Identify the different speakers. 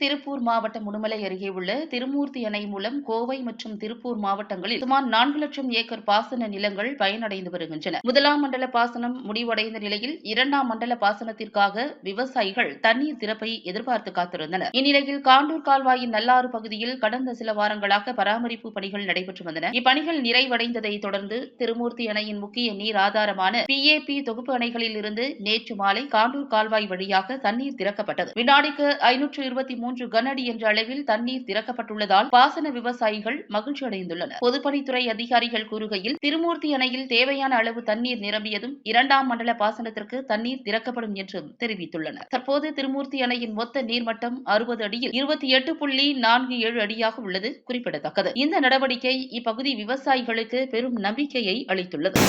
Speaker 1: திருப்பூர் மாவட்டம் உடுமலை அருகே உள்ள திருமூர்த்தி அணை மூலம் கோவை மற்றும் திருப்பூர் மாவட்டங்களில் சுமார் நான்கு லட்சம் ஏக்கர் பாசன நிலங்கள் பயனடைந்து வருகின்றன. முதலாம் மண்டல பாசனம் முடிவடைந்த நிலையில் இரண்டாம் மண்டல பாசனத்திற்காக விவசாயிகள் தண்ணீர் திறப்பை எதிர்பார்த்து காத்திருந்தனர். இந்நிலையில் காண்டூர் கால்வாயின் நல்லாறு பகுதியில் கடந்த சில வாரங்களாக பராமரிப்பு பணிகள் நடைபெற்று வந்தன. இப்பணிகள் நிறைவடைந்ததை தொடர்ந்து திருமூர்த்தி அணையின் முக்கிய நீர் ஆதாரமான பிஏபி தொகுப்பு அணைகளில் இருந்து நேற்று மாலை காண்டூர் கால்வாய் வழியாக தண்ணீர் திறக்கப்பட்டது. வினாடிக்கு ஐநூற்று இருபத்தி மூன்று கனஅடி என்ற அளவில் தண்ணீர் திறக்கப்பட்டுள்ளதால் பாசன விவசாயிகள் மகிழ்ச்சி அடைந்துள்ளனர். பொதுப்பணித்துறை அதிகாரிகள் கூறுகையில் திருமூர்த்தி அணையில் தேவையான அளவு தண்ணீர் நிரம்பியதும் இரண்டாம் மண்டல பாசனத்திற்கு தண்ணீர் திறக்கப்படும் என்றும் தெரிவித்துள்ளனர். தற்போது திருமூர்த்தி அணையின் மொத்த நீர்மட்டம் அறுபது அடியில் இருபத்தி எட்டு புள்ளி நான்கு ஏழு அடியாக உள்ளது குறிப்பிடத்தக்கது. இந்த நடவடிக்கை இப்பகுதி விவசாயிகளுக்கு பெரும் நம்பிக்கையை அளித்துள்ளது.